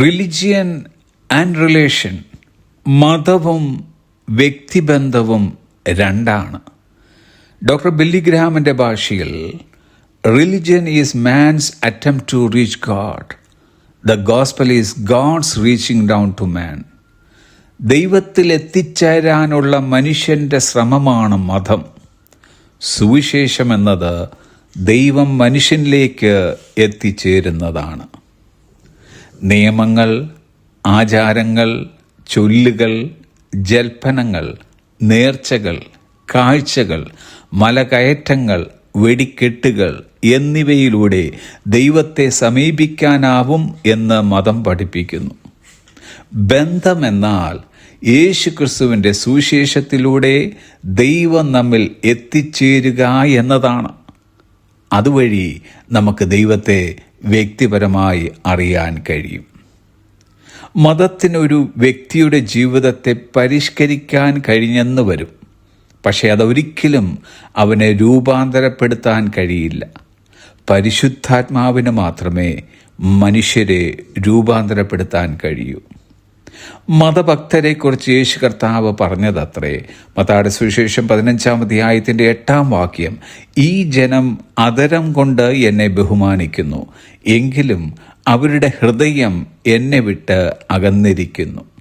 Religion and relation മതവും വ്യക്തിബന്ധവും രണ്ടാണ്. Doctor ബില്ലിഗ്രാമിന്റെ ഭാഷയിൽ religion is man's attempt to reach God the gospel is God's reaching down to man ദൈവത്തിൽ എത്തിച്ചേരാനുള്ള മനുഷ്യന്റെ ശ്രമമാണ് മതം. സുവിശേഷം എന്നത് ദൈവം മനുഷ്യനിലേക്ക് എത്തിച്ചേരുന്നതാണ്. നിയമങ്ങൾ ആചാരങ്ങൾ ചൊല്ലുകൾ ജൽപ്പനങ്ങൾ നേർച്ചകൾ കാഴ്ചകൾ മലകയറ്റങ്ങൾ വെടിക്കെട്ടുകൾ എന്നിവയിലൂടെ ദൈവത്തെ സമീപിക്കാനാവും എന്ന് മതം പഠിപ്പിക്കുന്നു. ബന്ധമെന്നാൽ യേശു ക്രിസ്തുവിന്റെ സുവിശേഷത്തിലൂടെ ദൈവം നമ്മിൽ എത്തിച്ചേരുക എന്നതാണ്. അതുവഴി നമുക്ക് ദൈവത്തെ വ്യക്തിപരമായി അറിയാൻ കഴിയും. മതത്തിനൊരു വ്യക്തിയുടെ ജീവിതത്തെ പരിഷ്കരിക്കാൻ കഴിഞ്ഞെന്ന് വരും. പക്ഷേ അതൊരിക്കലും അവനെ രൂപാന്തരപ്പെടുത്താൻ കഴിയില്ല. പരിശുദ്ധാത്മാവിന് മാത്രമേ മനുഷ്യരെ രൂപാന്തരപ്പെടുത്താൻ കഴിയൂ. മതഭക്തരെക്കുറിച്ച് യേശു കർത്താവ് പറഞ്ഞതത്രേ. മതാട് സുവിശേഷം പതിനഞ്ചാം അധ്യായത്തിന്റെ എട്ടാം വാക്യം ഈ ജനം അതരം കൊണ്ട് എന്നെ ബഹുമാനിക്കുന്നു എങ്കിലും അവരുടെ ഹൃദയം എന്നെ വിട്ട് അകന്നിരിക്കുന്നു.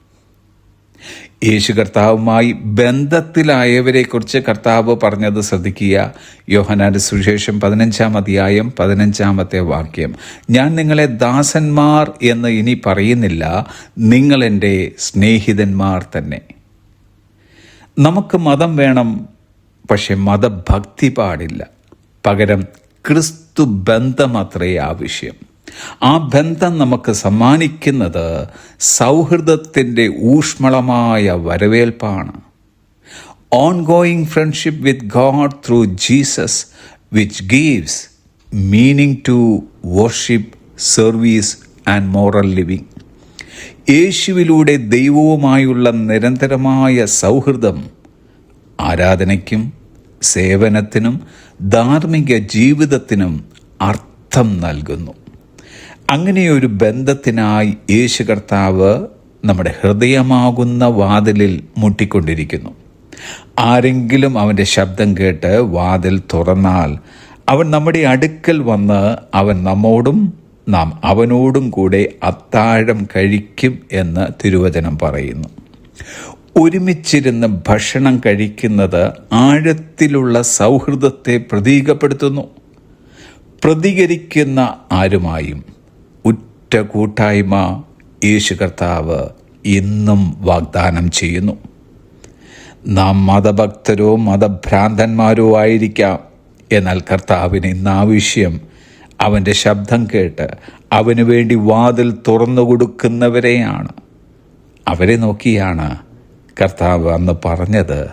യേശു കർത്താവുമായി ബന്ധത്തിലായവരെക്കുറിച്ച് കർത്താവ് പറഞ്ഞത് ശ്രദ്ധിക്കുക. യോഹനാന്റെ സുവിശേഷം പതിനഞ്ചാം അധ്യായം പതിനഞ്ചാമത്തെ വാക്യം. ഞാൻ നിങ്ങളെ ദാസന്മാർ എന്ന് ഇനി പറയുന്നില്ല. നിങ്ങളെന്റെ സ്നേഹിതന്മാർ തന്നെ. നമുക്ക് മതം വേണം പക്ഷെ മതഭക്തി പാടില്ല. പകരം ക്രിസ്തു ബന്ധമത്രേ ആവശ്യം. ആ ബന്ധം നമുക്ക് സമ്മാനിക്കുന്നത് സൗഹൃദത്തിന്റെ ഊഷ്മളമായ വരവേൽപ്പാണ്. Ongoing friendship with God through Jesus which gives meaning to worship service and moral living യേശുവിലൂടെ ദൈവവുമായുള്ള നിരന്തരമായ സൗഹൃദം ആരാധനയ്ക്കും സേവനത്തിനും ധാർമ്മിക ജീവിതത്തിനും അർത്ഥം നൽകുന്നു. അങ്ങനെയൊരു ബന്ധത്തിനായി യേശു കർത്താവ് നമ്മുടെ ഹൃദയമാകുന്ന വാതിലിൽ മുട്ടിക്കൊണ്ടിരിക്കുന്നു. ആരെങ്കിലും അവന്റെ ശബ്ദം കേട്ട് വാതിൽ തുറന്നാൽ അവൻ നമ്മുടെ അടുക്കൽ വന്ന് അവൻ നമ്മോടും നാം അവനോടും കൂടെ അത്താഴം കഴിക്കും എന്ന് തിരുവചനം പറയുന്നു. ഒരുമിച്ചിരുന്ന് ഭക്ഷണം കഴിക്കുന്നത് ആഴത്തിലുള്ള സൗഹൃദത്തെ പ്രതീകപ്പെടുത്തുന്നു. പ്രതികരിക്കുന്ന ആരുമായും ഉറ്റ കൂട്ടായ്മ യേശു കർത്താവ് ഇന്നും വാഗ്ദാനം ചെയ്യുന്നു. നാം മതഭക്തരോ മതഭ്രാന്തന്മാരോ ആയിരിക്കാം. എന്നാൽ കർത്താവിന് ഇന്ന് ആവശ്യം അവന്റെ ശബ്ദം കേട്ട് അവന് വേണ്ടി വാതിൽ തുറന്നു കൊടുക്കുന്നവരെയാണ്. അവരെ നോക്കിയാണ് കർത്താവ് അന്ന് പറഞ്ഞത്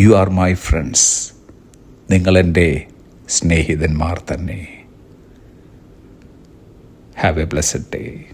യു ആർ മൈ ഫ്രണ്ട്സ് നിങ്ങളെന്റെ സ്നേഹിതന്മാർ തന്നെ. Have a blessed day.